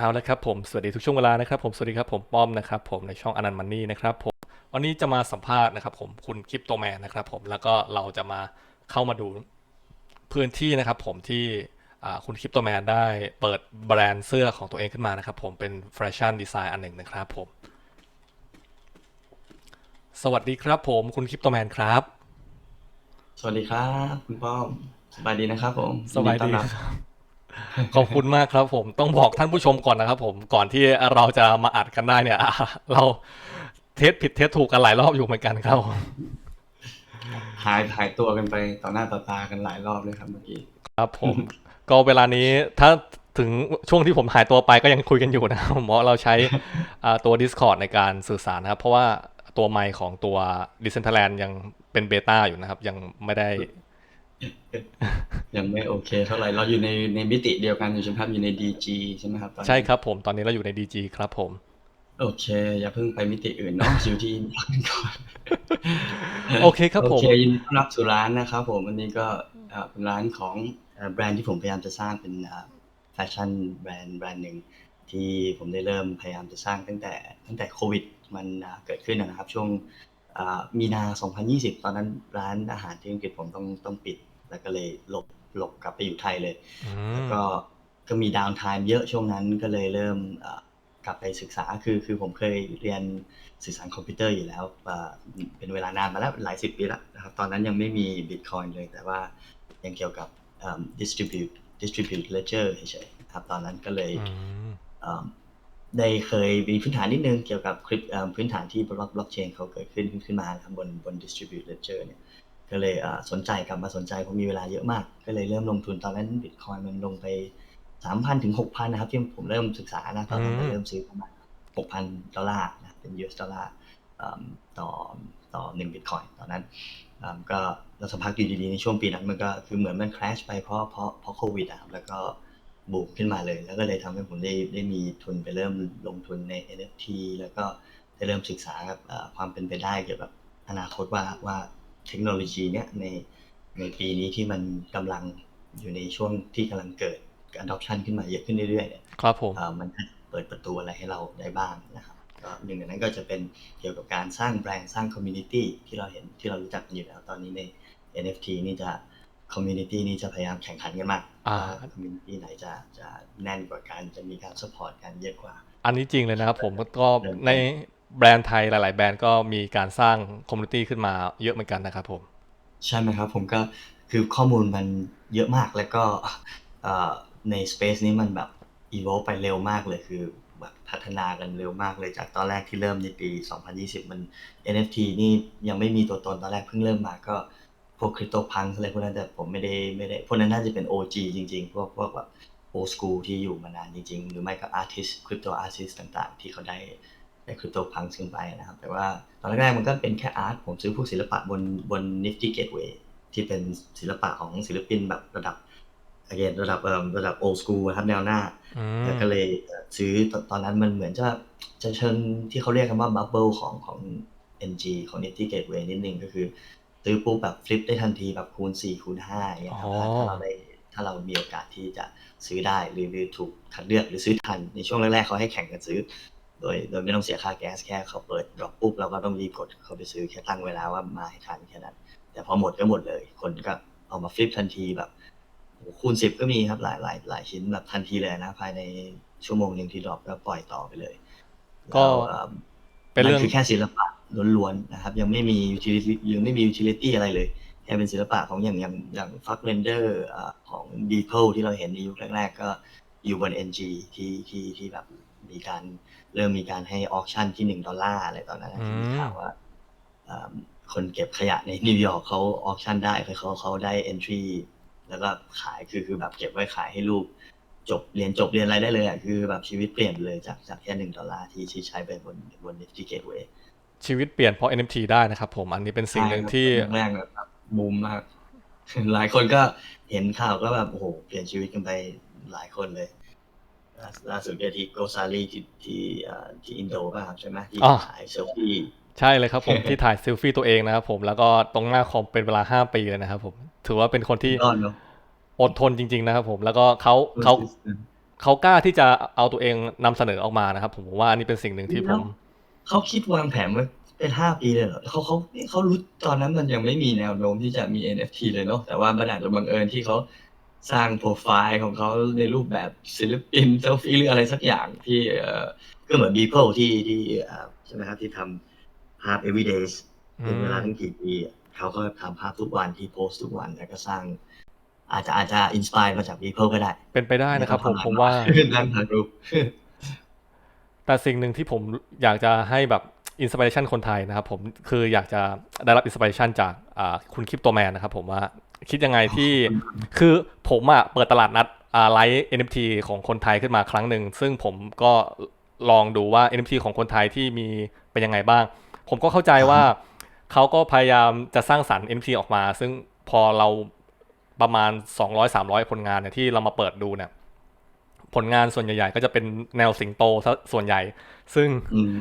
เอาละครับผมสวัสดีทุกช่วงเวลานะครับผมสวัสดีครับผมป้อมนะครับผมในช่องอนันต์มันนี่นะครับผมวันนี้จะมาสัมภาษณ์นะครับผมคุณคริปโตแมนนะครับผมแล้วก็เราจะมาเข้ามาดูพื้นที่นะครับผมที่อ่าคุณคริปโตแมนได้เปิดแบรนด์เสื้อของตัวเองขึ้นมานะครับผมเป็นแฟชั่นดีไซน์อันหนึ่งนะครับผม สวัสดีครับผมคุณคริปโตแมนครับ สวัสดีครับ คุณป้อมสบายดีนะครับผมสบายนต้อดีนรับ ขอบคุณมากครับผมต้องบอกท่านผู้ชมก่อนนะครับผมก่อนที่เราจะมาอัดกันได้เนี่ยอ่าเราเทสผิดเทสถูกกันหลายรอบอยู่เหมือนกันครับผมหายหายตัวกันไปต่อหน้าต่อตากันหลายรอบเลยครับเมื่อกี้ครับผม ก็เวลานี้ถ้าถึงช่วงที่ผมหายตัวไปก็ยังคุยกันอยู่นะครับผมเพราะเราใช้อ่าตัว Discord ในการสื่อสารนะครับ เพราะว่าตัวไมค์ของตัว Decentraland ยังเป็นเบต้าอยู่นะครับ ยังไม่ได้ ยังไม่โอเคเท่าไหร่เราอยู่ในในมิติเดียวกันอยู่ใช่ไหมครับอยู่ใน DG ใช่ไหมครับตอนนี้ใช่ครับผมตอนนี้เราอยู่ใน DG ครับผม โอเค อย่าเพิ่งไปมิติอื่นเนาะอยู่ที่พักกันก่อนโอเคครับผมโอเคยินดีต้อนรับสู่ร้านนะครับผมวันนี้ก็เอ่อเป็นร้านของเอ่อแบรนด์ที่ผมพยายามจะสร้างเป็นแฟชั่นแบรนด์แบรนด์หนึ่งที่ผมได้เริ่มพยายามจะสร้างตั้งแต่ตั้งแต่โควิดมันอ่าเกิดขึ้นนะครับ ช่วงอ่ามีนา 2020 ตอนนั้นร้านอาหารที่อังกฤษผมต้องต้องปิด แล้วก็เลยหลบหลบกลับไปอยู่ไทยเลยอืแล้วมก็ก็มีดาวน์ไทม์เยอะช่วงนั้นก็เลยเริ่มเอ่อกลับไปศึกษาคือคือผมเคยเรียนสื่อสารคอมพิวเตอร์อยู่แล้วเอ่อเป็นเวลานานมาแล้วหลายสิบปีแล้วนะครับตอนนั้นยังไม่มีบิตคอยน์เลย แต่ว่ายังเกี่ยวกับเอิ่ม distribute distribute ledger เฉยๆนะครับตอนนั้นก็เลยอืมเอิ่มได้เคยมีพื้นฐานนิดนึงเกี่ยวกับคริปเอิ่มพื้นฐานที่บล็อกบล็อกเชนเขาเกิดขึ้นขึ้นมานะครับบนบน distribute ledger เนี่ย ก็เลยเอ่อสนใจกลับมาสนใจเพราะมีเวลาเยอะมาก ก็เลยเริ่มลงทุนตอนนั้นบิตคอยมันลงไปสามพันถึงหกพันนะครับที่ผมเริ่มศึกษานะตอนนั้นอืมเริ่มซื้อประมาณหกพันดอลลาร์นะเป็น US ดอลลาร์เอิ่มต่อต่อหนึ่งบิตคอยตอนนั้นเอิ่มก็แล้วสักพักอยู่ดีๆในช่วงปีนั้นมันก็คือเหมือนมันคราชไปเพราะเพราะเพราะโควิดอะครับแล้วก็บูมขึ้นมาเลย แล้วก็เลยทำให้ผมได้ได้มีทุนไปเริ่มลงทุนใน NFT แล้วก็ได้เริ่มศึกษาเอ่อความเป็นไปได้เกี่ยวกับอนาคตว่าว่า เทคโนโลยีเนี้ยในในปีนี้ที่มันกำลังอยู่ในช่วงที่กำลังเกิด adoption ขึ้นมาเยอะขึ้นเรื่อยๆเนี่ยครับผมเอ่อมันจะเปิดประตูอะไรให้เราได้บ้างนะครับก็หนึ่งในนั้นก็จะเป็นเกี่ยวกับการสร้างแบรนด์สร้าง community ที่เราเห็นที่เรารู้จักกันอยู่แล้วตอนนี้ใน NFT นี่จะ community นี่จะพยายามแข่งขันกันมากอ่าว่า community ไหนจะจะแน่นกว่ากันจะมีการ support กันเยอะกว่า อันนี้จริงเลยนะครับผมก็ใน แบรนด์ไทยหลาย ๆ แบรนด์ก็มีการสร้างคอมมูนิตี้ขึ้นมาเยอะเหมือนกันนะครับผม ใช่ไหมครับผมก็คือข้อมูลมันเยอะมากแล้วก็ใน Space นี้มันแบบ evolve ไปเร็วมากเลยคือแบบพัฒนากันเร็วมากเลยจากตอนแรกที่เริ่มในปี 2020 มัน NFT นี่ยังไม่มีตัวตนตอนแรกเพิ่งเริ่มมาก็พวกคริปโตพังอะไรพวกนั้นแต่ผมไม่ได้ไม่ได้พวกนั้นน่าจะเป็น OG จริงๆ พวกพวกแบบ old school ที่อยู่มานานจริงๆ หรือไม่ก็ artist crypto artist ต่างๆ ที่เขาได้ คริปโตพังขึ้นไปนะครับ แต่ว่าตอนแรกๆมันก็เป็นแค่อาร์ตผมซื้อพวกศิลปะบนบน Nifty Gateway ที่เป็นศิลปะของศิลปินแบบระดับ again ระดับเอ่อระดับ old school นะครับแนวหน้าอืมแล้วก็เลยเอ่อซื้อตอนตอนนั้นมันเหมือนจะจะเชิงที่เขาเรียกกันว่า bubble ของของ NG ของ Nifty Gateway นิดนึงก็คือ ซื้อปุ๊บแบบฟลิปได้ทันทีแบบคูณ 4 คูณ5อย่างเงี้ยครับอ๋อถ้าถ้าเราได้ถ้าเรามีโอกาสที่จะซื้อได้หรือหรือถูกคัดเลือกหรือซื้อทันในช่วงแรกๆเขาให้แข่งกันซื้อ โดยโดยไม่ต้องเสียค่าแก๊สแค่เขาเปิดดรอปปุ๊บเราก็ต้องรีบกดเข้าไปซื้อแค่ตั้งเวลาว่ามาให้ทันแค่นั้น แต่พอหมดก็หมดเลย คนก็เอามาฟลิปทันทีแบบโอ้โหคูณสิบก็มีครับหลายหลายหลายชิ้นแบบทันทีเลยนะ ภายในชั่วโมงหนึ่งที่ดรอปก็ปล่อยต่อไปเลย ก็แล้วเอ่อเป็นเรื่องนั่นคือแค่ศิลปะล้วนๆนะครับ ยังไม่มี utility ยังไม่มี utility อะไรเลยแค่เป็นศิลปะของอย่างอย่างอย่างฟักเรนเดอร์ของ d e e p l e ที่เราเห็นในยุคแรกๆก็อยู่บน NG ที่ที่ที่แบบ มีการเริ่มมีการให้ออ c ชั่นที่หนึ่งดอลลาร์อะไรตอนนั้นนะที่มีข่าวว่าเอิ่มคนเก็บขยะในนิวยอร์กเขาออ c ชั่นได้คือเขาเขาได้ entry แล้วก็ขายคือคือแบบเก็บไว้ขายให้ลูกจบเรียนจบเรียนอะไรได้เลยอะคือแบบชีวิตเปลี่ยนไปเลยจากจากแค่หนึ่งดอลลาร์ที่ที่ใช้ไปบนบน Nifty Gateway ชีวิตเปลี่ยนเพราะ NFT ได้นะครับผมอันนี้เป็นสิ่งหนึ่งที่ใช่ครับแรกๆแบบบูมมาก หลายคนก็เห็นข่าวก็แบบโอ้โหเปลี่ยนชีวิตกันไปหลายคนเลย ล่าล่าสุดก็ที่โกซาลีที่ที่เอ่อที่อินโดป่ะครับใช่ไหมที่อ่าขายเซลฟี่ใช่เลยครับผมที่ถ่ายเซลฟี่ตัวเองนะครับผมแล้วก็ตรงหน้าคอมเป็นเวลา5ปีเลยนะครับผมถือว่าเป็นคนที่ยอดเนาะอดทนจริง ๆ นะครับผมแล้วก็เขาเขาเขากล้าที่จะเอาตัวเองนำเสนอออกมานะครับ ผมว่าอันนี้เป็นสิ่งหนึ่งที่ผมเขาคิดวางแผนไว้เป็นห้าปีเลยเหรอเขาเขาเขารู้ตอนนั้นมันยังไม่มีแนวโน้มที่จะมี NFT เลยเนาะแต่ว่ามันอาจจะบังเอิญที่เขา สร้างโปรไฟล์ของเขาในรูปแบบศิลปินเซลฟี่หรืออะไรสักอย่างที่เอ่อก็เหมือน Beeple ที่ที่เอ่อใช่ไหมครับที่ทำภาพ everyday เป็นเวลาตั้งกี่ปีอะเขาก็ทำภาพทุกวันที่โพสต์ทุกวันแล้วก็สร้าง อาจจะอาจจะอินสปายมาจาก Beeple ก็ได้ เป็นไปได้นะครับผมในผมว่านั่งถ่ายรูปแต่สิ่งหนึ่งที่ผมอยากจะให้แบบ อินสปิเรชันคนไทยนะครับผมคืออยากจะได้รับอินสปิเรชันจากอ่าคุณคริปโตแมนนะครับผมว่าคิดยังไงที่คือผมอะเปิดตลาดนัดอ่าไลฟ์ NFT ของคนไทยขึ้นมาครั้งหนึ่ง ซึ่งผมก็ลองดูว่า NFT ของคนไทยที่มีเป็นยังไงบ้าง ผมก็เข้าใจว่าเขาก็พยายามจะสร้างสรรค์ NFT ออกมา ซึ่งพอเราประมาณ 200-300 ผลงานเนี่ยที่เรามาเปิดดูเนี่ย ผลงานส่วนใหญ่ ๆ ก็จะเป็นแนวสิงโตซะส่วนใหญ่ ซึ่งอืม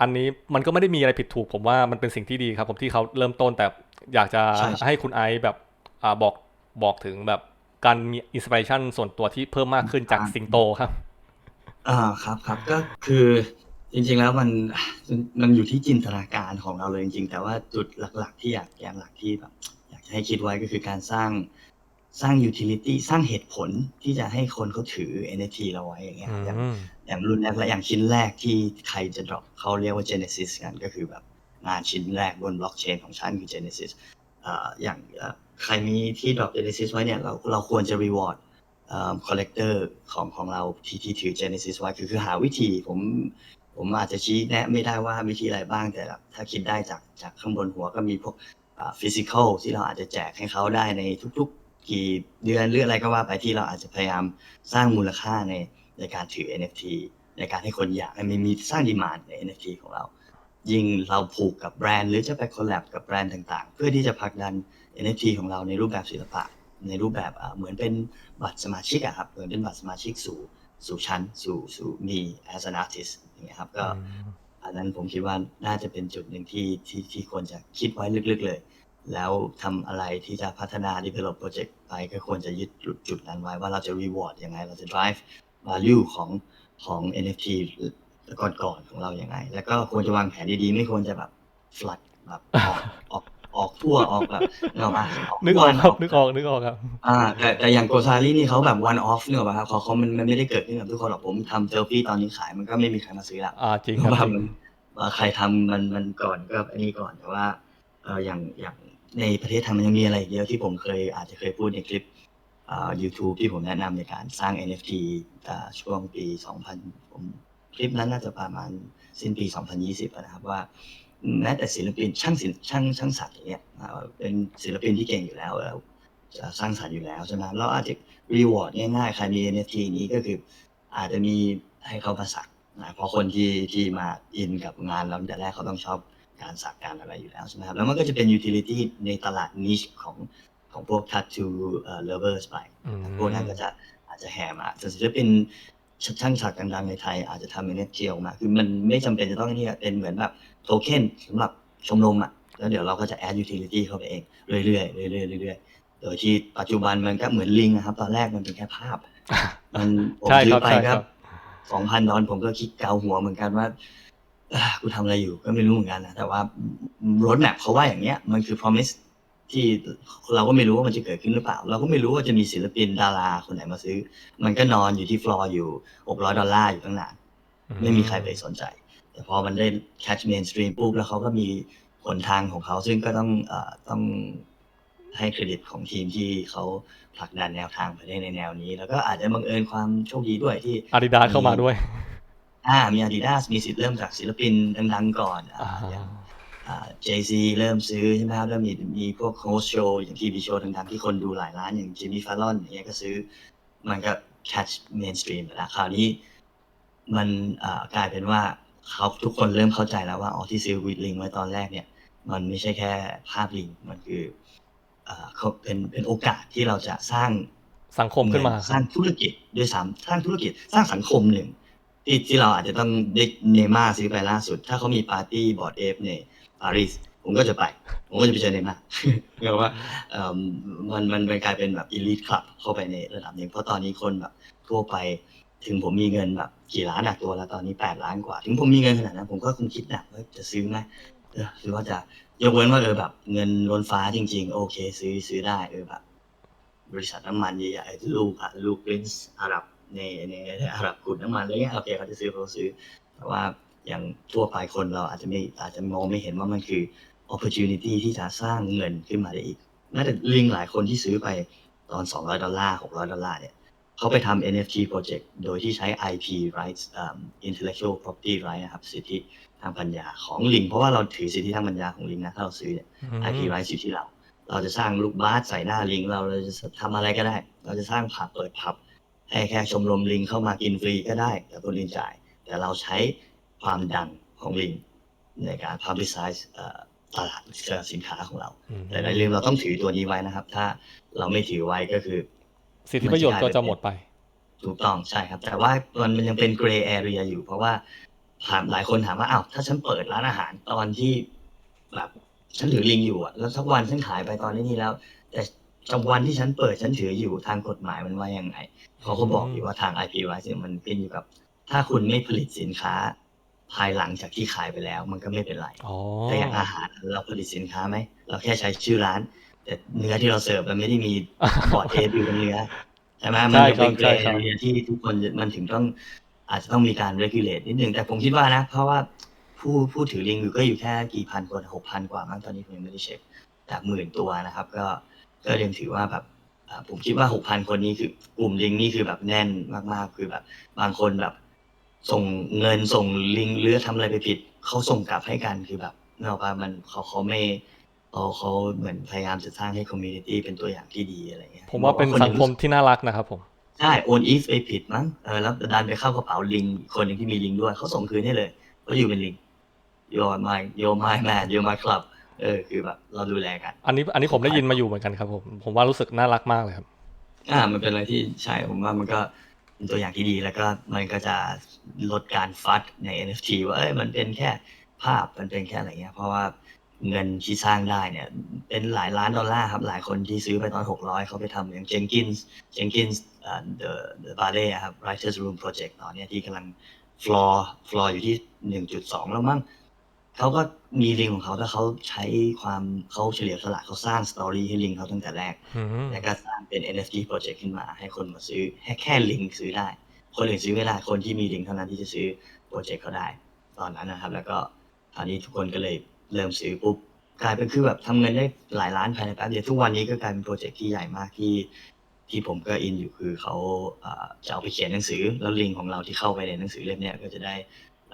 อันนี้มันก็ไม่ได้มีอะไรผิดถูก ผมว่ามันเป็นสิ่งที่ดีครับ ผมที่เขาเริ่มต้นแต่อยากจะใช่ใช่ให้คุณไอซ์แบบอ่าบอกบอกถึงแบบการมีอินสปิเรชันส่วนตัวที่เพิ่มมากขึ้นจากสิงโตครับอ่าครับครับก็คือจริงๆแล้วมันมันอยู่ที่จินตนาการของเราเลยจริงๆ แต่ว่าจุดหลัก ๆ ที่อยากแกนหลักที่แบบอยากจะให้คิดไว้ก็คือการสร้าง สร้าง utility สร้างเหตุผลที่จะให้คนเขาถือ NFT เราไว้อย่างเงี้ยอือย่างมอย่างรุ่นแรกและอย่างชิ้นแรกที่ใครจะ drop เขาเรียกว่า Genesis กันก็คือแบบงานชิ้นแรกบนบล็อกเชนของฉันคือ Genesis อ่าอย่างเอ่อใครมีที่ drop Genesis ไว้เนี่ยเราเราควรจะ reward เอ่อ collector ของของเราที่ที่ถือ Genesis ไว้คือคือหาวิธีผมผมอาจจะชี้แนะไม่ได้ว่าวิธีอะไรบ้างแต่แบบถ้าคิดได้จากจากข้างบนหัวก็มีพวกอ่า physical ที่เราอาจจะแจกให้เขาได้ในทุกๆ กี่เดือนหรืออะไรก็ว่าไปที่เราอาจจะพยายามสร้างมูลค่าในในการถือ NFT ในการให้คนอยากให้มีมีสร้างดีมานใน NFT ของเรา ยิ่งเราผูกกับแบรนด์หรือจะไปคอลแลบกับแบรนด์ต่างๆ เพื่อที่จะผลักดัน NFT ของเราในรูปแบบศิลปะ ในรูปแบบอ่าเหมือนเป็นบัตรสมาชิกอะครับเหมือนเป็นบัตรสมาชิกสู่สู่ชั้นสู่สู่มี as an artist อย่างเงี้ยครับก็อันนั้นผมคิดว่าน่าจะเป็นจุดหนึ่งที่ที่ที่ควรจะคิดไว้ลึกๆเลย แล้วทำอะไรที่จะพัฒนา develop project ไปก็ควรจะยึดจุดนั้นไว้ว่าเราจะ reward ยังไง เราจะ drive value ของของ NFT ก่อนๆของเรายังไง แล้วก็ควรจะวางแผนดีๆ ไม่ควรจะแบบ flood แบบออกออกออกทั่วออกแบบเนกอะปะนึกออกครับนึกออกนึกออกครับ อ่า แต่แต่อย่างโกซาลีนี่เขาแบบ one off เนกอะปะครับเขาเขามันมันไม่ได้เกิดขึ้นกับทุกคนหรอกผมทำเซลฟี่ตอนนี้ขายมันก็ไม่มีใครมาซื้อละอ่าจริงครับว่าจริงมันว่าใครทำมันมันก่อนก็อันนี้ก่อนแต่ว่าเอออย่างอย่าง ในประเทศไทยมันยังมีอะไรอีกเยอะที่ผมเคยอาจจะเคยพูดในคลิปอ่า YouTube ที่ผมแนะนำในการสร้าง NFT ช่วงปี 2000 ผมคลิปนั้นน่าจะประมาณสิ้นปี 2020 นะครับว่าแม้แต่ศิลปินช่างศิลป์ช่างช่างสัตว์อย่างเงี้ยเป็นศิลปินที่เก่งอยู่แล้วแล้วจะสร้างสรรค์อยู่แล้วใช่ไหมเราอาจจะรีวอร์ดง่ายๆใครมี NFT นี้ก็คืออาจจะมีให้เขามาสักนะเพราะคนที่ที่มาอินกับงานเราแต่แรกเขาต้องชอบ การสักการอะไรอยู่แล้วใช่ไหมครับแล้วมันก็จะเป็น utility ในตลาด niche ของของพวก tattoo เอ่อ lovers ไปอืมพวกนั้นก็จะอาจจะแห่มาส่วนศิลปินช่างสักดังๆในไทย อาจจะทำ NFT ออกมาคือมันไม่จำเป็นจะต้องนี่เป็นเหมือนแบบโทเค็นสำหรับชมรมอะแล้วเดี๋ยวเราก็จะ add utility เข้าไปเองเรื่อยๆเรื่อยๆเรื่อยๆโดยที่ปัจจุบันมันก็เหมือนลิงนะครับ ตอนแรกมันเป็นแค่ภาพ มันผมใช่ซื้ครัอบไปใช่คครัรับบสองพันดอนผมก็คิดเกาหัวเหมือนกันว่าเอ้อ กูทำอะไรอยู่ก็ไม่รู้เหมือนกันนะแต่ว่ารถแมพเขาว่าอย่างเงี้ย มันคือ promise ที่เราก็ไม่รู้ว่ามันจะเกิดขึ้นหรือเปล่า เราก็ไม่รู้ว่าจะมีศิลปินดาราคนไหนมาซื้อ มันก็นอนอยู่ที่ฟลอร์อยู่หกร้อยดอลลาร์อยู่ตั้งนานไม่มีใครไปสนใจ แต่พอมันได้ catch mainstream ปุ๊บแล้วเขาก็มีหนทางของเขาซึ่งก็ต้องเอ่อต้องให้เครดิตของทีมที่เขาผลักดันแนวทางไปได้ในแนวนี้ แล้วก็อาจจะบังเอิญความโชคดีด้วยที่อาดิดาสเข้ามาด้วย อ่ามี Adidas มีสิทธิ์เริ่มจากศิลปินดังๆก่อนอ่าอ่าอย่างอ่า Jay-Z เริ่มซื้อใช่ไหมครับแล้วมีมีพวกโฮสโชว์อย่างทีวีโชว์ดังๆที่คนดูหลายล้านอย่าง Jimmy Fallon อย่างเงี้ยก็ซื้อ มันก็ catch mainstream ไปแล้วคราวนี้มันอ่ากลายเป็นว่าเขาทุกคนเริ่มเข้าใจแล้วว่าอ๋อที่ซื้อวิดลิงไว้ตอนแรกเนี่ย มันไม่ใช่แค่ภาพลิง มันคืออ่าเขาเป็นเป็นโอกาสที่เราจะสร้างสังคมขึ้นมาเหอสร้างธุรกิจด้วยซ้ำสร้างธุรกิจสร้างสังคมหนึ่ง ที่ที่เราอาจจะต้องได้เนม่าซื้อไปล่าสุด ถ้าเขามีปาร์ตี้บอร์ดเอฟในปารีสผมก็จะไป ผมก็จะไปเจอเนม่าเรียกว่าเอ่อมันมันเป็นกลายเป็นแบบอีลิทคลับเข้าไปในระดับหนึ่งเพราะตอนนี้คนแบบทั่วไปถึงผมมีเงินแบบกี่ล้านอะตัวละตอนนี้แปดล้านกว่า ถึงผมมีเงินขนาดนั้นผมก็คงคิดหนักว่าจะซื้อไหมหรือว่าจะยกเว้นว่าเออแบบ เงินล้นฟ้าจริง ๆ โอเค ซื้อซื้อได้เออแบบ บริษัทน้ำมันใหญ่ๆลูกอะลูกปรินซ์อาหรับ ในในในอาหรับขุดน้ำมันอะไรเงี้ยโอเคเขาจะซื้อเขาซื้อ แต่ว่าอย่างทั่วไปคนเราอาจจะไม่อาจจะมองไม่เห็นว่ามันคือ opportunity ที่จะสร้างเงินขึ้นมาได้อีกแม้แต่ลิงหลายคนที่ซื้อไปตอน 200 ดอลลาร์ 600 ดอลลาร์เนี่ยเขาไปทำ NFT project โดยที่ใช้ IP rights เอ่อ intellectual property right นะครับ สิทธิทางปัญญาของลิง เพราะว่าเราถือสิทธิทางปัญญาของลิงนะ ถ้าเราซื้อเนี่ยอืม IP rights อยู่ที่เรา เราจะสร้างลูกบาสใส่หน้าลิง เราเราจะทำอะไรก็ได้ เราจะสร้างผับเปิดผับ ให้แค่ชมรมลิงเข้ามากินฟรีก็ได้ แต่คนลิงจ่าย แต่เราใช้ความดังของลิงในการ publicize เอ่อตลาดสินค้าของเราอืมแต่ในเรื่องเราต้องถือตัวนี้ไว้นะครับ ถ้าเราไม่ถือไว้ก็คือ สิทธิประโยชน์ก็จะหมดไป ถูกต้องใช่ครับ แต่ว่ามันมันยังเป็น gray area อยู่ เพราะว่าถามหลายคนถามว่าอ้าวถ้าฉันเปิดร้านอาหารตอนที่แบบฉันถือลิงอยู่อะแล้วสักวันฉันขายไปตอนนี้นี่แล้ว แต่ จำวันที่ฉันเปิดฉันถืออยู่ทางกฎหมายมันว่ายังไงเขาก็บอกอยู่ว่าทาง IP rights เนี่ยมันเป็นอยู่กับ ถ้าคุณไม่ผลิตสินค้า ภายหลังจากที่ขายไปแล้ว มันก็ไม่เป็นไรอ๋อแต่อย่างอาหารเราผลิตสินค้าไหมเราแค่ใช้ชื่อร้าน แต่เนื้อที่เราเสิร์ฟมันไม่ได้มีบอร์ดเทปอยู่บนเนื้อใช่ไหมมันยังเป็นเกรใช่ดครับเรียที่ทุกคนมันถึงต้องอาจจะต้องมีการ regulate นิดนึงแต่ผมคิดว่านะ เพราะว่าผู้ผู้ถือลิงอยู่ก็อยู่แค่กี่พันคนหกพันกว่ามั้งตอนนี้ผมยังไม่ได้เช็คจากหมื่นตัวนะครับ ก็ ก็ยังถือว่าแบบอ่าผมคิดว่าหกพันคนนี้คือกลุ่มลิงนี่คือแบบแน่นมากๆ คือแบบ บางคนแบบ ส่งเงินส่งลิงก์หรือทำอะไรไปผิดเขาส่งกลับให้กันคือแบบเนกอะป่ะมันเขาเขาไม่เขาเขาเหมือนพยายามจะสร้างให้คอมมูนิตี้เป็นตัวอย่างที่ดีอะไรเงี้ยผมว่าเป็นบอสังคมที่น่ารักนะครับผมใช่โอนอีฟไปผิดมั้งเออแล้วดันไปเข้ากระเป๋าลิงก์คนหนึ่งที่มีลิงก์ด้วยเขาส่งคืนให้เลยเขาอยู่เป็นลิงก์ you're my you're my man you're my club เออคือแบบเราดูแลกัน อันนี้อันนี้ผมได้ยินมาอยู่เหมือนกันครับผมผมว่ารู้สึกน่ารักมากเลยครับ อ่า มันเป็นอะไรที่ใช่ผมว่ามันก็เป็นตัวอย่างที่ดีแล้วก็มันก็จะลดการฟัดใน NFT ว่าเอ้ยมันเป็นแค่ภาพมันเป็นแค่อะไรเงี้ย เพราะว่าเงินที่สร้างได้เนี่ย เป็นหลายล้านดอลลาร์ครับ หลายคนที่ซื้อไปตอน 600 เขาไปทำอย่าง Jenkins Jenkins อ่า the the Ballet อะครับ Writers Room Project ตอนเนี้ยที่กำลัง floor floor อยู่ที่ 1.2 แล้วมั้ง เขาก็มีลิงก์ของเขาแต่เขาใช้ความเขาเฉลียวฉลาดเขาสร้างสตอรี่ให้ลิงก์เขาตั้งแต่แรกอืมแล้วก็สร้างเป็น NFT project ขึ้นมา ให้คนมาซื้อแค่แค่ลิงก์ซื้อได้ คนอื่นซื้อไม่ได้คนที่มีลิงก์เท่านั้นที่จะซื้อโปรเจกต์เขาได้ ตอนนั้นนะครับ แล้วก็คราวนี้ทุกคนก็เลยเริ่มซื้อปุ๊บกลายเป็นคือแบบทำเงินได้หลายล้านภายในแป๊บเดียวทุกวันนี้ก็กลายเป็นโปรเจกต์ที่ใหญ่มากที่ที่ผมก็อินอยู่คือเขาเอ่อจะเอาไปเขียนหนังสือ แล้วลิงก์ของเราที่เข้าไปในหนังสือเล่มเนี้ยก็จะได้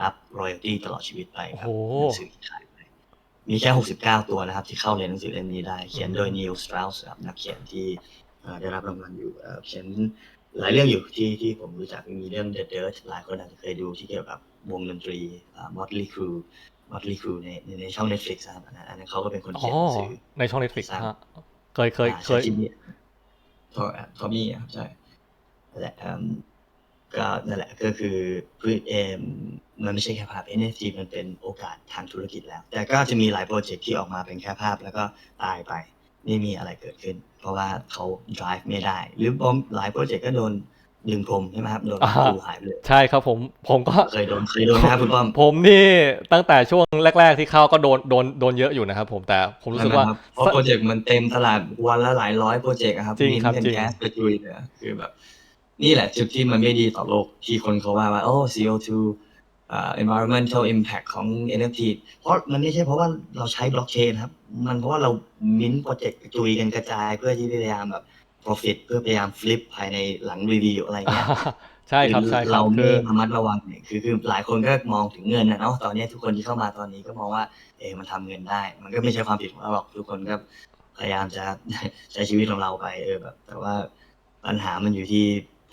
รับรอยัลตี้ตลอดชีวิตไปครับโอ้โหหนังสือที่ขายไปมีแค่ 69 ตัวนะครับ ที่เข้าเรียนหนังสือเล่มนี้ได้ เขียนโดย Neil Strauss ครับนักเขียนที่เอ่อได้รับรางวัลอยู่เอ่อเขียนหลายเรื่องอยู่ที่ที่ผมรู้จักมีเรื่อง The Dirt หลายคนอาจจะเคยดูที่เกี่ยวกับวงดนตรีเอ่อ Motley Crue Motley Crue ในในในช่อง Netflix นะครับอันนั้นอันนั้นเขาก็เป็นคนอ๋เขีอยนหนังสือในช่อง Netflix ฮะเคยเคยอ่าเคยใช่ที่นี่ทอทอมี่ครับใช่นั่นแหละอืม ก็นั่นแหละก็คือพืชเอมมันไม่ใช่แค่ภาพ NFT มันเป็นโอกาสทางธุรกิจแล้ว แต่ก็จะมีหลายโปรเจกต์ที่ออกมาเป็นแค่ภาพแล้วก็ตายไปไม่มีอะไรเกิดขึ้น เพราะว่าเขา drive ไม่ได้ หรือบอมหลายโปรเจกต์ก็โดนดึงพรมใช่ไหมครับโดนอ่าดูหายไปเลยใช่ครับผมผมก็เคยโดนเคยโดนนะครับคุณป้อมผมนี่ตั้งแต่ช่วงแรก ๆ ที่เข้าก็โดนโดนโดนเยอะอยู่นะครับผมแต่ผมรู้สึกว่าใช่ไหมครับเพราะโปรเจกต์มันเต็มตลาดวันละหลายร้อยโปรเจกต์อะครับจริงครับมีจริงแก๊สกระจุยเลยอะคือแบบ นี่แหละจุดที่มันไม่ดีต่อโลกที่คนเขาว่าว่าโอ้ CO2 อ่า environmental impact ของ NFT เพราะมันไม่ใช่เพราะว่าเราใช้บล็อกเชนครับ มันเพราะว่าเรามิ้นโปรเจกต์กระจุยกันกระจายเพื่อที่พยายามแบบ profit เพื่อพยายาม flip ภายในหลังรีวิวอะไรเงี้ยใช่ครับใช่ครัเราบไม่คือระมัดระวังเนี่ยคือคือหลายคนก็มองถึงเงินนะเนาะตอนนี้ทุกคนที่เข้ามาตอนนี้ก็มองว่าเออมันทำเงินได้ มันก็ไม่ใช่ความผิดของเราหรอกทุกคนก็พยายามจะใช้ชีวิตของเราไปเออแบบ แต่ว่าปัญหามันอยู่ที่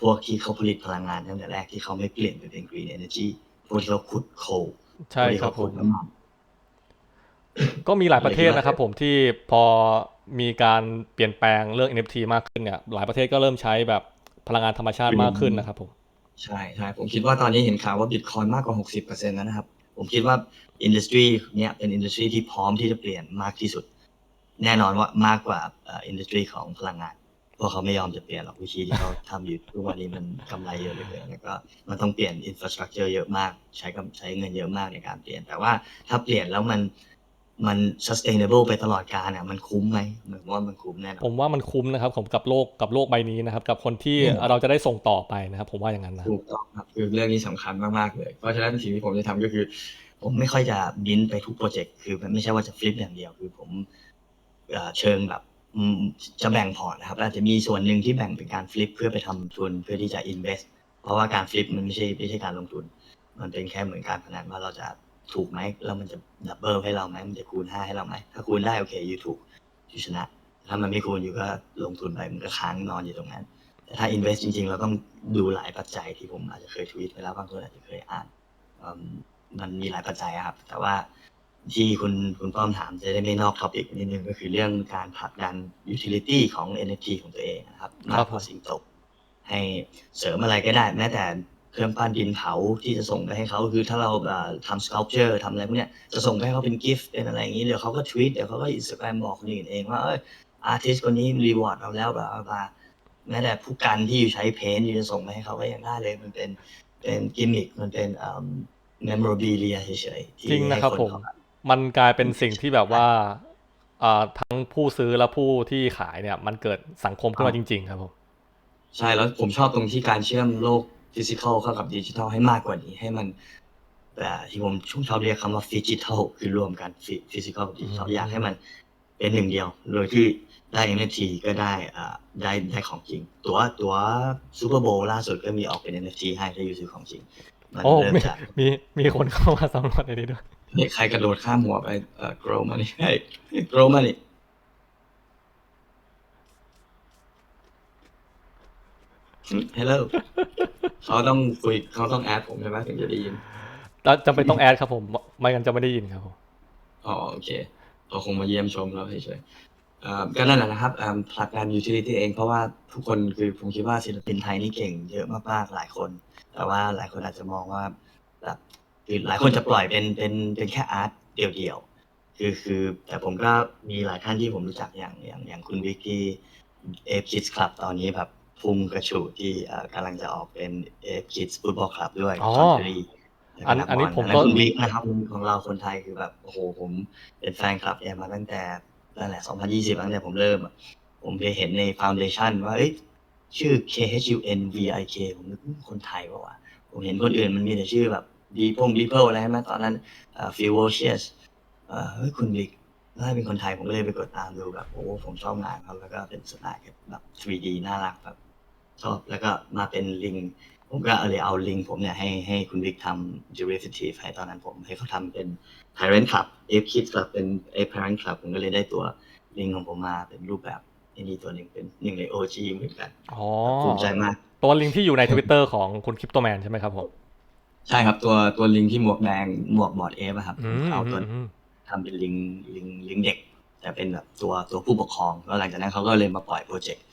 พวกที่เขาผลิตพลังงานตั้งแต่แรกที่เขาไม่เปลี่ยนไปเป็น green energy พวกที่เขาขุดโคลใช่พวกที่ครัเขาบผขุดมน้ำมันก็มีหลายประเทศนะครับผมที่พอมีการเปลี่ยนแปลงเรื่อง NFT มากขึ้นเนี่ย หลายประเทศก็เริ่มใช้แบบพลังงานธรรมชาติมากขึ้นนะครับผมใช่ใช่ผมคิดว่าตอนนี้เห็นข่าวว่าบิตคอยมากกว่า 60%แล้วนะครับ ผมคิดว่าอินดัสทรีเนี้ยเป็นอินดัสทรีที่พร้อมที่จะเปลี่ยนมากที่สุด แน่นอนว่ามากกว่าอินดัสทรีของพลังงานเพราะเขาไม่ยอมจะเปลี่ยนหรอกวิธีที่เขาทำอยู่ทุกวันนี้มันกำไรเยอะเหลยแล้วก็มันต้องเปลี่ยนอินฟราสตรักเจอร์เยอะมากใช้กับใช้เงินเยอะมากในการเปลี่ยน แต่ว่าถ้าเปลี่ยนแล้วมันมัน sustainable ไปตลอดกาลอะมันคุ้มไหมเหมือนว่ามันคุ้มแน่นอนผมว่ามันคุ้มนะครับผมกับโลกกับโลกใบนี้นะครับ กับคนที่อืมเราจะได้ส่งต่อไปนะครับ ผมว่าอย่างนั้นนะถูกต้องครับคือเรื่องนี้สำคัญมากๆเลย เพราะฉะนั้นสิ่งที่ผมจะทำก็คือ ผมไม่ค่อยจะบินไปทุกโปรเจกต์คือมันไม่ใช่ว่าจะฟลิปอย่างเดียวคือผมเอ่อเชิงแบบอืม จะแบ่งพอร์ตนะครับ อาจจะมีส่วนหนึ่งที่แบ่งเป็นการฟลิปเพื่อไปทำทุนเพื่อที่จะอินเวสต์เพราะว่าการฟลิปมันไม่ใช่ไม่ใช่การลงทุน มันเป็นแค่เหมือนการพนันว่าเราจะถูกไหมแล้วมันจะดับเบิลให้เราไหมมันจะคูณห้าให้เราไหมถ้าคูณได้โอเคอยู่ถูกอยู่ชนะ ถ้ามันไม่คูณอยู่ก็ลงทุนไปมันก็ค้างนอนอยู่ตรงนั้น แต่ถ้า invest จริงๆ เราต้องดูหลายปัจจัยที่ผมอาจจะเคยทวีตไปแล้วบางคนอาจจะเคยอ่านมันมีหลายปัจจัยครับ แต่ว่า ที่คุณคุณป้อมถามจะได้ไม่นอกท็อปิกนิดนึงก็คือเรื่องการผลักดัน utility ของ NFT ของตัวเองนะครับมากกว่าสิ่งตกให้เสริมอะไรก็ได้ แม้แต่เครื่องปั้นดินเผาที่จะส่งไปให้เขาคือถ้าเราเอ่อทำ sculpture ทำอะไรพวกเนี้ยจะส่งไปให้เขาเป็นกิฟต์เป็นอะไรอย่างนี้เดี๋ยวเขาก็ทวีตเดี๋ยวเขาก็อินสตาแกรมบอกคนอื่นเองว่าเอยอาร์ติสคนนี้รีวอร์ดเราแล้วบลาบลาแม้แต่ผู้กันที่อยู่ใช้เพนอยู่จะส่งไปให้เขาก็ยังได้เลยมันเป็นเป็นกิมมิคมันเป็นเอ่อ memorabilia เฉยๆที่จริงนะครับให้ผมเขาแบบ มันกลายเป็นสิ่งที่แบบว่าอ่าทั้งผู้ซื้อและผู้ที่ขายเนี่ย มันเกิดสังคมขึ้นมาจริง ๆ ครับผมใช่แล้วผมชอบตรงที่การเชื่อมโลกฟิสิกอลเข้ากับดิจิทัลให้มากกว่านี้ให้มันแต่ที่ผมชอบเรียกคำว่าฟิจิทัลคือรวมกันฟิสิกอลดิจิทัลอืมอยากให้มันเป็นหนึ่งเดียว โดยที่ได้ NFT ก็ได้อ่าได้ได้ของจริง ตัวตัวซูเปอร์โบว์ล่าสุดก็มีออกเป็น NFT ให้ถ้าอยู่ซื้อของจริงมันโอ้เริ่มมีจากมีมีคนเข้ามาสำรวจในนี้ด้วย นี่ใครกระโดดข้ามหัวไปเอ่อ grow money เฮ้ย grow money ฮัลโหลเขาต้องคุยเขาต้องแอดผมใช่ไหมถึงจะได้ยินแล้วจำเป็นต้องแอดครับผมไม่งั้นจะไม่ได้ยินครับผมอ๋อโอเคเขาคงมาเยี่ยมชมเราเฉยๆเอ่อก็นั่นแหละนะครับอ่าผลักดัน utility เองเพราะว่าทุกคนคือผมคิดว่าศิลปินเป็นไทยนี่เก่งเยอะมากๆหลายคน แต่ว่าหลายคนอาจจะมองว่าแบบ คือหลายคนจะปล่อยเป็นเป็นเป็นแค่อาร์ตเดี่ยวๆคือคือแต่ผมก็มีหลายท่านที่ผมรู้จักอย่างอย่างอย่างคุณวิกที่เอฟคิดคลับตอนนี้แบบพุ่งกระฉูดที่เอ่อกำลังจะออกเป็นเอฟคิดฟุตบอลคลับด้วยอ๋อคอนทรีอันอันนี้ผมก็คุณวิกนะครับของเราคนไทยคือแบบโอ้โหผมเป็นแฟนคลับแอมมาตั้งแต่นั่นแหละ 2020 ตั้งแต่ผมเริ่มอะผมไปเห็นในฟ u n เดชันว่าเอ้ยชื่อ K H U N V I K ผมนึกอืมคนไทยว่าวะผมเห็นคนอื่นมันมีแต่ชื่อแบบ ดีพงดีเพิลอะไรใช่ไหมตอนนั้นฟิวโวเชียสเฮ้ยคุณวิกน่าจะเป็นคนไทยผมก็เลยไปกดตามดูแบบโอ้ผมชอบงานเขาแล้วก็เป็นสไตล์แบบ 3D น่ารักแบบชอบแล้วก็มาเป็นลิง ผมก็เลยเอาลิงผมเนี่ยให้ให้คุณวิกทำ derivative ให้ตอนนั้นผมให้เขาทำเป็น parent club f kids club เป็น a parent club ผมก็เลยได้ตัวลิงของผมมาเป็นรูปแบบไอ้นี่ตัวหนึ่งเป็นหนึ่งใน OG เหมือนกันอ๋อภูมิใจมาก ตัวลิงก์ที่อยู่ในทวิตเตอร์ของคุณคริปโตแมนใช่ไหมครับผม ใช่ครับตัวตัวลิงที่หมวกแดงหมวกบอร์ดเอฟอะครับอืผมมเอาตัวอืมทำเป็นลิงลิงลิงเด็ก แต่เป็นแบบตัวตัวผู้ปกครองแล้วหลังจากนั้นเขาก็เลยมาปล่อยโปรเจกต์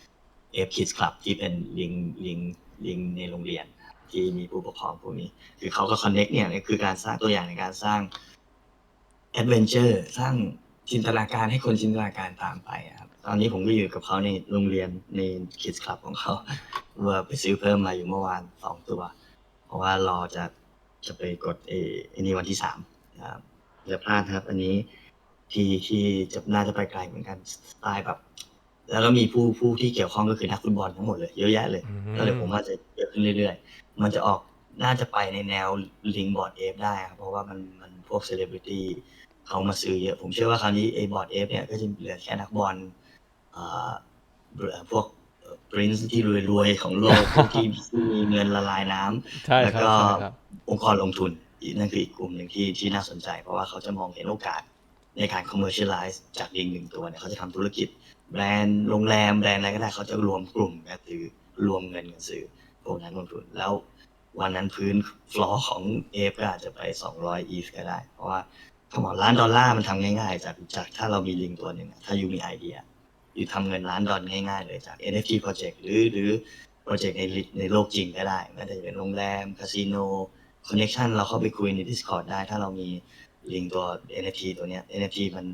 เอฟคิดคลับที่เป็นลิงลิงลิงในโรงเรียน ที่มีผู้ปกครองพวกนี้ คือเขาก็คอนเน็กเนี่ยคือการสร้างตัวอย่างในการสร้างแอดเวนเจอร์สร้างจินตนาการให้คนจินตนาการตามไปอะครับ ตอนนี้ผมก็อยู่กับเขาในโรงเรียนในคิดคลับของเขา ว่าไปซื้อเพิ่มมาอยู่เมื่อวานสองตัว เพราะว่ารอจะจะไปกดเอไอันนี้วันที่สามนะครับอย่าพลาดนะครับ อันนี้ที่ที่จะน่าจะไปไกลเหมือนกันสไตล์แบบ แล้วก็มีผู้ผู้ที่เกี่ยวข้องก็คือนักฟุตบอลทั้งหมดเลยเยอะแยะเลยอืมก็เลยผมว่าจะเยอะขึ้นเรื่อยๆ มันจะออกน่าจะไปในแนวลิงบอร์ดเอฟได้ครับเพราะว่ามันมันพวกเซเลบริตี้เขามาซื้อเยอะ ผมเชื่อว่าคราวนี้ไอ้บอร์ดเอฟเนี่ยก็จะเหลือแค่นักบอลเอ่อพวก ปรินซ์ที่รวยๆของโลกพวกที่ที่มีเงินละลายน้ำใช่แล้วใช่ก็ใช่ครับองค์กรลงทุนอีกนั่นคืออีกกลุ่มหนึ่งที่ที่น่าสนใจ เพราะว่าเขาจะมองเห็นโอกาสในการ commercialize จากลิงหนึ่งตัวเนี่ยเขาจะทำธุรกิจ แบรนด์โรงแรมแบรนด์อะไรก็ได้เขาจะรวมกลุ่มกันซื้อรวมเงินกันซื้อพวกนั้นลงทุนแล้ววันนั้นพื้นฟลอร์ของเอฟก็อาจจะไป200อีฟก็ได้ เพราะว่าเขาบอกล้านดอลลาร์มันทำง่ายๆ จากจากถ้าเรามีลิงตัวหนึ่งอะถ้าอยู่มีไอเดีย อยู่ทำเงินล้านดอลง่ายๆ เลยจาก NFT project หรือหรือโปรเจกต์ในในโลกจริงก็ได้ไม่ว่าจะเป็นโรงแรมคาสิโนคอนเน c t ชันเราเข้าไปคุยใน Discord ได้ ถ้าเรามีลิงตัว NFT ตัวเนี้ย NFT มัน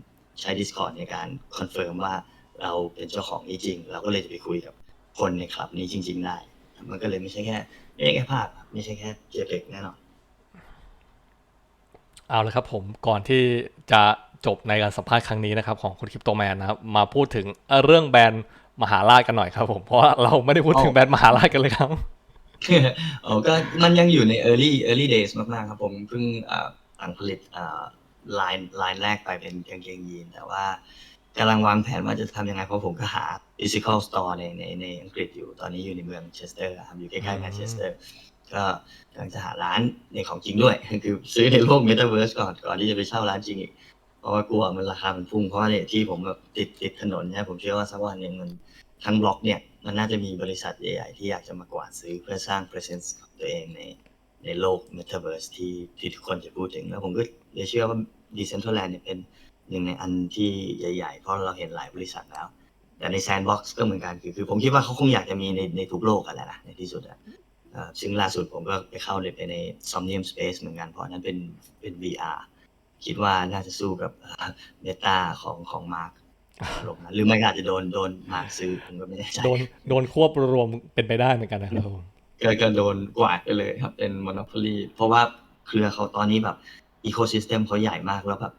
ใช้ Discord ในการคอนเฟิร์มว่าเราเป็นเจ้าของนี้จริง เราก็เลยจะไปคุยกับคนในคลับนี้จริง ๆ ได้ มันก็เลยไม่ใช่แค่ไม่ใช่แค่ภาพไม่ใช่แค่ JPEG แน่นอนเอาละครับผมก่อนที่จะ จบในการสัมภาษณ์ครั้งนี้นะครับของคุณคริปโตแมนนะครับมาพูดถึงเรื่องแบรนด์มหาราชกันหน่อยครับผมเพราะว่าเราไม่ได้พูดถึงอ๋อแบรนด์มหาราชกันเลยครับโอ้ก็มันยังอยู่ใน early early days มากๆครับผมเพิ่งเอ่อตั้งผลิตเอ่อไลน์ไลน์แรกไปเป็นกางเกงยีน แต่ว่ากำลังวางแผนว่าจะทำยังไง เพราะผมก็หา physical store ในในในอังกฤษอยู่ตอนนี้อยู่ในเมืองเชสเตอร์ครับอยู่ใกล้ๆแมนเชสเตอร์ก็กำลังจะหาร้านในของจริงด้วย คือซื้อในโลก Metaverse ก่อนก่อนที่จะไปเช่าร้านจริงอีกเพ ราะว่ากลัวมันราคามันพุ่งเพราะว่าเนี่ยที่ผมแบบติดติดถนนเนี่ยผมเชื่อว่าสักวันหนึ่งมันทั้งบล็อกเนี่ยมันน่าจะมีบริษัทใหญ่ๆที่อยากจะมากวาดซื้อเพื่อสร้าง presence ของตัวเองในในโลก Metaverse ที่ที่ทุกคนจะพูดถึงแล้วผมก็เลยเชื่อว่า Decentraland เนี่ยเป็นหนึ่งในอันที่ใหญ่ๆ เพราะเราเห็นหลายบริษัทแล้ว แต่ใน Sandbox ก็เหมือนกันคือคือผมคิดว่าเขาคงอยากจะมีในในทุกโลกกันแหละนะในที่สุดอะเอ่อซึ่งล่าสุดผมก็ไปเข้าเลยไปใน Somnium Space เหมือนกันเพราะนนั้นเป็นเป็น VR คิดว่าน่าจะสู้กับเมตาของของมาร์คลงนะหรือไม่ก็อาจจะโดนโดนมาร์คซื้อผมก็ไม่แน่ใจโดนโดนควบรวมเป็นไปได้เหมือนกันนะครับผมก็ก็โดนกวาดไปเลยครับ เป็น monopoly เพราะว่าเครือเขาตอนนี้แบบอีโค y ิสเต็มเขาใหญ่มากแล้วแบบ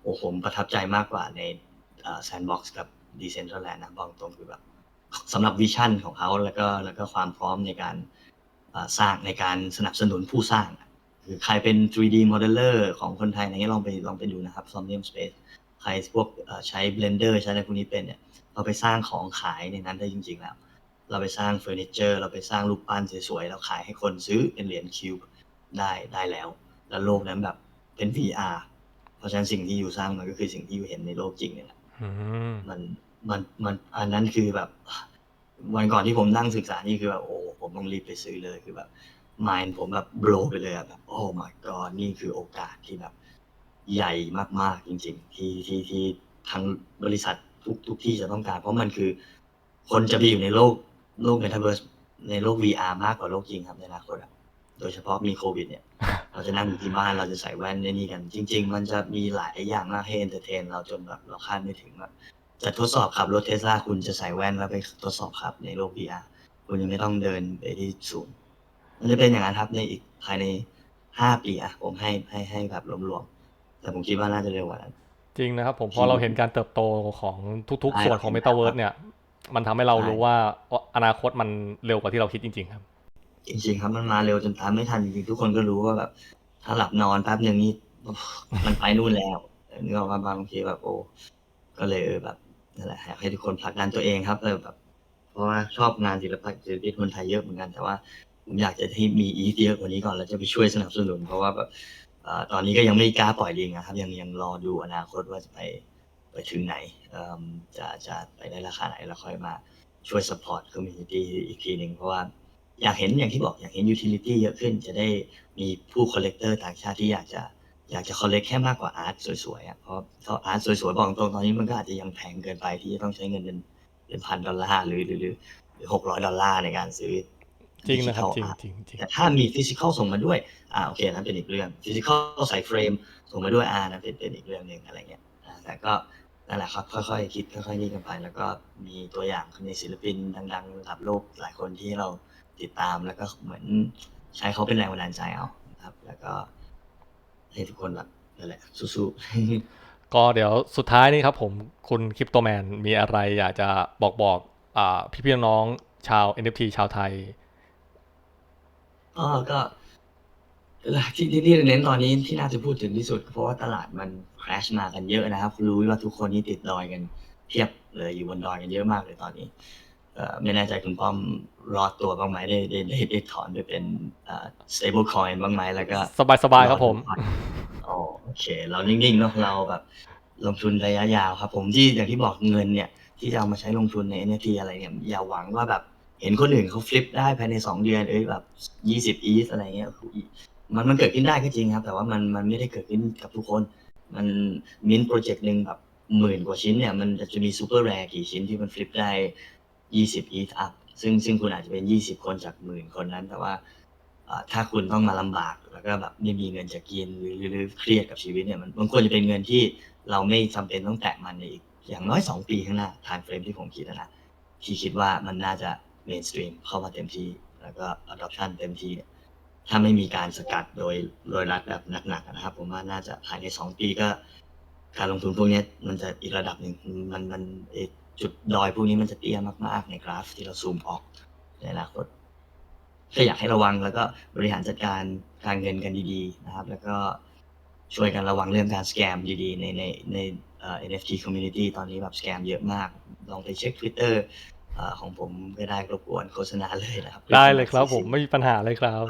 โอ้ผมประทับใจมากกว่าในแซนด์บ็อกซ์กับ Decentraland นะบอกตรงคือแบบสำหรับวิชั่นของเขาแล้วก็แล้วก็ความพร้อมในการอ่าสร้างในการสนับสนุนผู้สร้าง อะคือใครเป็น 3D modeler ของคนไทยอะไรเงี้ยลองไปลองไปดูนะครับ Somnium Space ใครพวกเอ่อใช้ Blender ใช้อะไรพวกนี้เป็นเนี่ยเราไปสร้างของขายในนั้นได้จริง ๆ แล้ว เราไปสร้างเฟอร์นิเจอร์ เราไปสร้างรูปปั้นสวยๆแล้วขายให้คนซื้อเป็นเหรียญคิวบ์ได้ได้แล้ว แล้วโลกนั้นแบบเป็น VR เพราะฉะนั้นสิ่งที่อยู่สร้างมันก็คือสิ่งที่อยู่เห็นในโลกจริงเนี่ยแหละอืมมันมันมันอันนั้นคือแบบ วันก่อนที่ผมนั่งศึกษานี่คือแบบโอ้ผมต้องรีบไปซื้อเลยคือแบบ มายผมแบบโบลไปเลยอะแบบโอ้ my god นี่คือโอกาสที่แบบ ใหญ่มากๆจริง ๆ ที่ที่ที่ทั้งบริษัททุกทุกที่จะต้องการ เพราะมันคือ คนจะไปอยู่ในโลกโลก Metaverse ในโลก VR มากกว่าโลกจริงครับในอนาคตอะโดยเฉพาะมีโควิดเนี่ย เราจะนั่งอยู่ที่บ้านเราจะใส่แว่นในนี่กัน จริง ๆ มันจะมีหลายอย่างมากให้เอนเตอร์เทน เราจนแบบเราคาดไม่ถึงแบบจะทดสอบขับรถเทสลาคุณจะใส่แว่นแล้วไปทดสอบขับในโลก VR คุณยังไม่ต้องเดินไปที่ศูนย์ มันจะเป็นอย่างนั้นครับในอีกภายในห้าปีอะผมให้ให้ให้แบบรวมๆแต่ผมคิดว่าน่าจะเร็วกว่านั้นจริงนะครับผมพอเราเห็นการเติบโตของทุกใช่ๆส่วนของครับ Metaverse เนี่ย มันทำให้เราใช่รู้ว่าอนาคตมันเร็วกว่าที่เราคิดจริง ๆ ครับ จริงๆครับมันมาเร็วจนตามไม่ทันจริงๆทุกคนก็รู้ว่าแบบ ถ้าหลับนอนแป๊บหนึ่งนี่มันไปนู่นแล้วนึกออกมาบางทีแบบโอ้ก็เลยเออแบบนั่นแหละอยากให้ทุกคนผลักดันตัวเองครับเออแบบ เพราะว่าชอบงานศิลปะศิลปินคนไทยเยอะเหมือนกันแต่ว่า ผมอยากจะให้มีอีทเยอะกว่านี้ก่อนแล้วจะไปช่วยสนับสนุน เพราะว่าแบบตอนนี้ก็ยังไม่กล้าปล่อยลิงก์นะครับ ยังยังรอดูอนาคตว่าจะไปไปถึงไหนจะจะไปได้ราคาไหนแล้วค่อยมาช่วย support community อีกทีหนึ่งเพราะว่าอยากเห็นอย่างที่บอกอยากเห็น utility เยอะขึ้น จะได้มีผู้ collector ต่างชาติที่อยากจะอยากจะ collect แค่มากกว่าอาร์ตสวยๆอะเพราะเพราอาร์ตสวยๆบอกตรงตอนนี้มันก็อาจจะยังแพงเกินไปที่จะต้องใช้เงินเป็นเป็นพันดอลลาร์หรือหรือหรือหกร้อยดอลลาร์ในการซื้อ จริงนะครับจริง digital art จริงจริงแต่ถ้ามีฟิสิก a l ส่งมาด้วยอ่าโอเคนั้นเป็นอีกเรื่องฟิสิก a l ใส่เฟรมส่งมาด้วยอ่านั้นเป็นเป็นอีกเรื่องหนึ่งอะไรเงี้ยอ่าแต่ก็นั่นแหละครับค่อยๆคิดค่อยๆนี่กันไป แล้วก็มีตัวอย่างในศิลปินดังๆระดับโลกหลายคนที่เราติดตามแล้วก็เหมือนใช้เขาเป็นแรงบันดาลใจเอานะครับ แล้วก็ให้ทุกคนแบบนั่นแหละสู้ๆก็เดี๋ยวสุดท้ายนี่ครับผมคุณคริปโตแมนมีอะไรอยากจะบอกบอกอ่าพี่ๆน้องๆชาว NFT ชาวไทย ก็ก็ที่ที่ที่เน้นตอนนี้ที่น่าจะพูดถึงที่สุด เพราะว่าตลาดมัน crash มากันเยอะนะครับ คุณรู้ว่าทุกคนนี่ติดดอยกันเพียบเลยอยู่บนดอยกันเยอะมากเลยตอนนี้เอ่อไม่แน่ใจคุณป้อมรอดตัวบ้างไหมได้ได้ได้ได้ถอนไปเป็นเอ่อ stable coin บ้างไหมแล้วก็สบายๆครับผมอ๋อโอเค เรานิ่งๆเนาะเราแบบลงทุนระยะยาวครับ ผมที่อย่างที่บอกเงินเนี่ย ที่จะเอามาใช้ลงทุนใน NFT อะไรเนี่ยอย่าหวังว่าแบบ เห็นคนอื่นเขาฟลิปได้ภายในสองเดือนเอ้ยแบบยี่สิบอีสอะไรเงี้ยมันมันเกิดขึ้นได้ก็จริงครับ แต่ว่ามันมันไม่ได้เกิดขึ้นกับทุกคน มันมินโปรเจกต์หนึ่งแบบหมื่นกว่าชิ้นเนี่ย มันจะมีซูเปอร์แรร์กี่ชิ้นที่มันฟลิปได้ยี่สิบอีสอัพซึ่งซึ่งคุณอาจจะเป็นยี่สิบคนจากหมื่นคนนั้น แต่ว่าถ้าคุณต้องมาลำบากแล้วก็แบบไม่มีเงินจะกินหรือหรือเครียดกับชีวิตเนี่ยมันมันควรจะเป็นเงินที่เราไม่จำเป็นต้องแตะมันในอีกอย่างน้อยสองปีข้างหน้าทางเฟรมที่ผมคิดนะที่คิดว่ามันน่าจะ mainstream เข้ามาเต็มที่ แล้วก็ adoption เต็มที่เนี่ยถ้าไม่มีการสกัดโดยโดยรัฐแบบหนักๆนะครับ ผมว่าน่าจะภายในสองปีก็ การลงทุนพวกนี้มันจะอีกระดับหนึ่งมันมันจุดดอยพวกนี้มันจะเตี้ยมากๆในกราฟที่เราซูมออกในอนาคตก็อยากให้ระวังแล้วก็บริหารจัดการการเงินกันดีๆนะครับ แล้วก็ช่วยกันระวังเรื่องการสแกมดีๆ ในในในเอ่อ NFT community ตอนนี้แบบสแกมเยอะมาก ลองไปเช็ค Twitter เอ่อ ของผมก็ได้รบกวนโฆษณาเลยนะครับ ได้เลยครับผมไม่มีปัญหาเลยครับ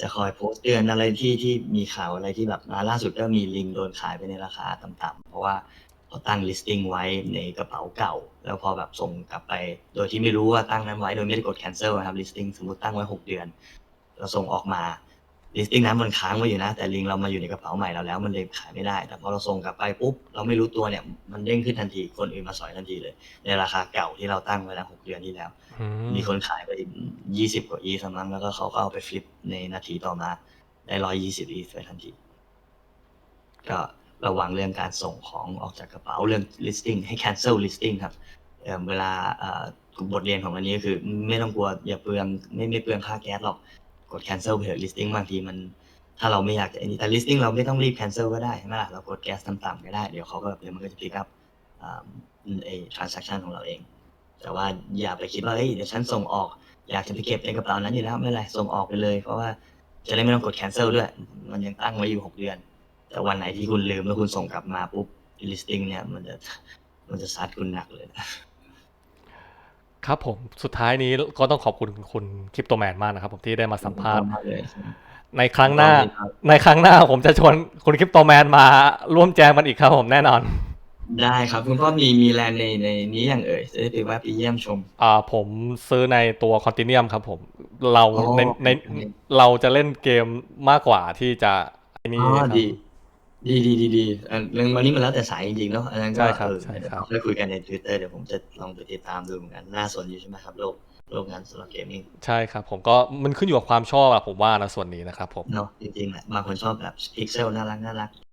จะคอยโพสต์เตือนอะไรที่ที่มีข่าวอะไรที่แบบมาล่าสุดก็มีลิงโดนขายไปในราคาต่ำๆเพราะว่าเขาตั้ง listing ไว้ในกระเป๋าเก่า แล้วพอแบบส่งกลับไป โดยที่ไม่รู้ว่าตั้งนั้นไว้โดยไม่ได้กด cancel นะครับ listing สมมติตั้งไว้ 6 เดือน เราส่งออกมา listing นั้นมันค้างไว้อยู่นะ แต่ลิงเรามาอยู่ในกระเป๋าใหม่เราแล้ว มันเลยขายไม่ได้ แต่พอเราส่งกลับไปปุ๊บเราไม่รู้ตัวเนี่ยมันเด้งขึ้นทันทีคนอื่นมาสอยทันทีเลย ในราคาเก่าที่เราตั้งไว้แล้วหกเดือนที่แล้วอืมมีคนขายไปยี่สิบกว่าอีสมั้งแล้วก็เขาก็เอาไปฟลิปในนาทีต่อมาได้ร้อยยี่สิบอีสไปทันที ก็ระวังเรื่องการส่งของออกจากกระเป๋าเรื่อง listing ให้ cancel listing ครับเอ่อเวลาเอ่อบทเรียนของอันนี้ก็คือ ไม่ต้องกลัวอย่าเปลืองไม่ไม่เปลืองค่าแก๊สหรอก กด cancel ไปเถอะ listing บางทีมัน ถ้าเราไม่อยากจะนี่แต่ listing เราไม่ต้องรีบ cancel ก็ได้ใช่ไหมล่ะเรากดแก๊สต่ำๆก็ได้ เดี๋ยวเขาก็เดี๋ยวมันก็จะ pick up อ่าไอ้ transaction ของเราเอง แต่ว่าอย่าไปคิดว่าเอ้ยเดี๋ยวฉันส่งออก อยากจะไปเก็บในกระเป๋านั้นอยู่แล้วไม่เป็นไรส่งออกไปเลย เพราะว่าจะได้ไม่ต้องกด cancel ด้วย มันยังตั้งไว้อยู่หกเดือน แต่วันไหนที่คุณลืมแล้วคุณส่งกลับมาปุ๊บ listing เนี่ยมันจะมันจะซัดคุณหนักเลยนะ ครับผมสุดท้ายนี้ก็ต้องขอบคุณคุณคริปโตแมนมากนะครับ ผมที่ได้มาสัมภาษณ์มากเลยในครั้งหน้า ในครั้งหน้าผมจะชวนคุณคริปโตแมนมาร่วมแจมกันอีกครับผมแน่นอน ได้ครับคุณพ่อมีมีแลนด์ในในนี้อย่างเอ่ยจะได้ไปแวะไปเยี่ยมชม อ่าผมซื้อในตัวคอนติเนียมครับผมเราอ๋อในในเราจะเล่นเกมมากกว่าที่จะไอ้อ๋นี่อครับ ดีดีดีดีดีอันเรื่องวันนี้มันแล้วแต่สายจริงๆเนาะอันนั้นก็ใช่ครับเออใช่ครับได้คุยกันใน Twitter เดี๋ยวผมจะลองไปติดตามดูเหมือนกันน่าสนอยู่ใช่ไหมครับโลกโลกงานสำหรับเกมมิ่งใช่ครับ ผมก็มันขึ้นอยู่กับความชอบอะผมว่านะส่วนนี้นะครับผม เนาะจริงๆแหละบางคนชอบแบบพิกเซลน่ารักน่ารัก